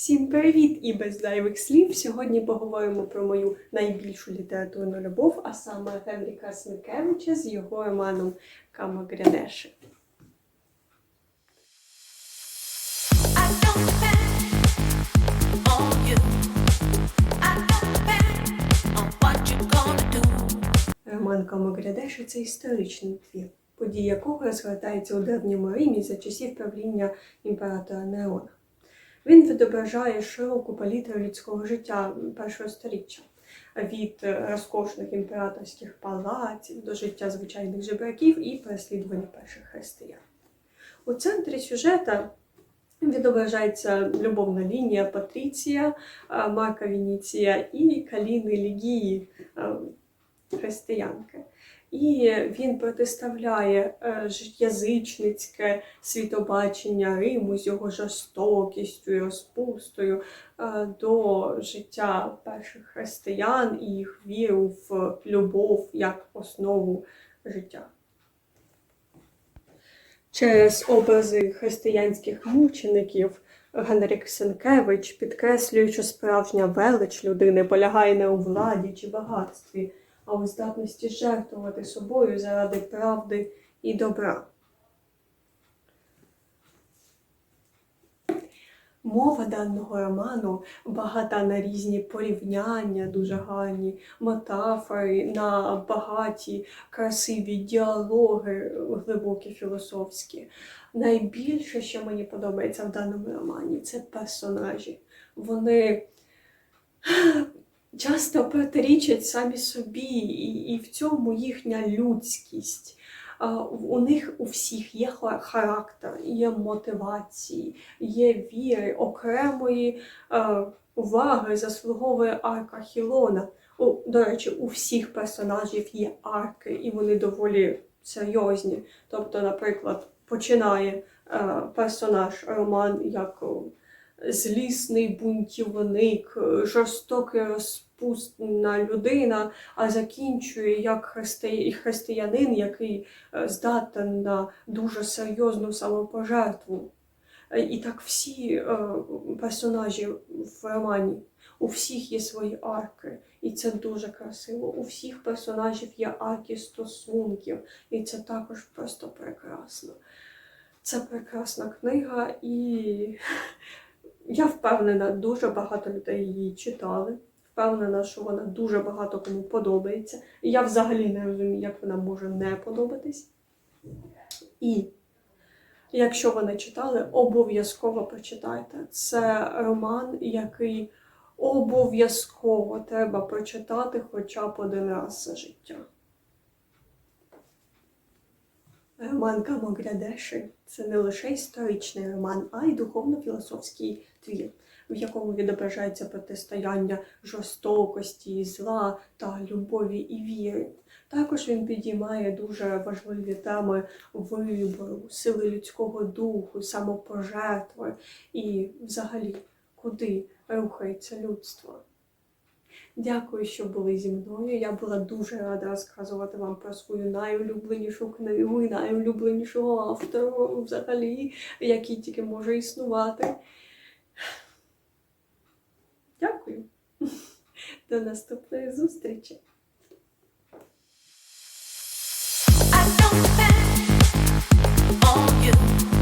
Всім привіт і без зайвих слів. Сьогодні поговоримо про мою найбільшу літературну любов, а саме Генріка Смикевича з його романом do. Роман Камагрядеши це історичний твір, події якого розгортаються у древньому Римі за часів правління імператора Нерона. Він відображає широку палітру людського життя першого століття. Від е, розкошних імператорських палаців до життя звичайних жебраків і переслідування перших християн. У центрі сюжета відображається любовна лінія Патріція, е, Марка Вініція і Каліни Лігії, е, християнки. І він протиставляє е, язичницьке світобачення Риму з його жорстокістю і розпустою е, до життя перших християн і їх віру в любов як основу життя. Через образи християнських мучеників Генрік Сенкевич підкреслює, що справжня велич людини полягає не у владі чи багатстві, а у здатності жертвувати собою заради правди і добра. Мова даного роману багата на різні порівняння, дуже гарні метафори, на багаті, красиві діалоги, глибокі філософські. Найбільше, що мені подобається в даному романі, це персонажі. Вони часто протирічать самі собі, і, і в цьому їхня людськість. У них у всіх є характер, є мотивації, є віри, окремої уваги заслуговує арка Хілона. У, до речі, у всіх персонажів є арки, і вони доволі серйозні. Тобто, наприклад, починає персонаж Роман як злісний бунтівник, жорстокий розпусна людина, а закінчує як христи... християнин, який е, здатен на дуже серйозну самопожертву. Е, І так всі е, персонажі в романі, у всіх є свої арки, і це дуже красиво. У всіх персонажів є арки стосунків, і це також просто прекрасно. Це прекрасна книга, і я впевнена, дуже багато людей її читали. Впевнена, що вона дуже багато кому подобається. І я взагалі не розумію, як вона може не подобатись. І якщо ви не читали, обов'язково прочитайте. Це роман, який обов'язково треба прочитати хоча б один раз за життя. Роман Камогрядеши це не лише історичний роман, а й духовно-філософський твір, в якому відображається протистояння жорстокості, зла та любові і віри. Також він підіймає дуже важливі теми вибору, сили людського духу, самопожертви і взагалі куди рухається людство. Дякую, що були зі мною. Я була дуже рада розказувати вам про свою найулюбленішу книгу і найулюбленішого автора взагалі, який тільки може існувати. До наступної зустрічі! You.